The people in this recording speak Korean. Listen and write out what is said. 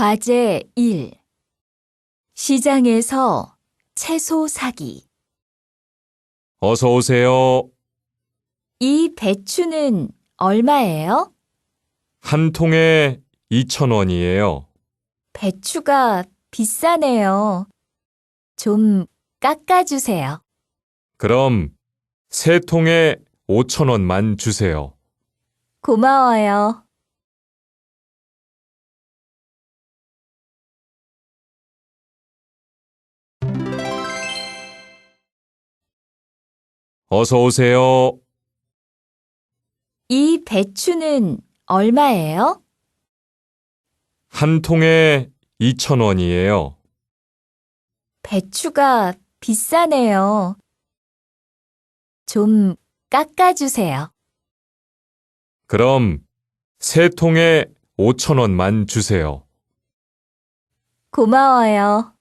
과제 1. 시장에서 채소 사기. 어서 오세요. 이 배추는 얼마예요? 한 통에 2,000원이에요. 배추가 비싸네요. 좀 깎아주세요. 그럼 세 통에 5,000원만 주세요. 고마워요. 어서 오세요. 이 배추는 얼마예요? 한 통에 2,000원이에요. 배추가 비싸네요. 좀 깎아주세요. 그럼 세 통에 5,000원만 주세요. 고마워요.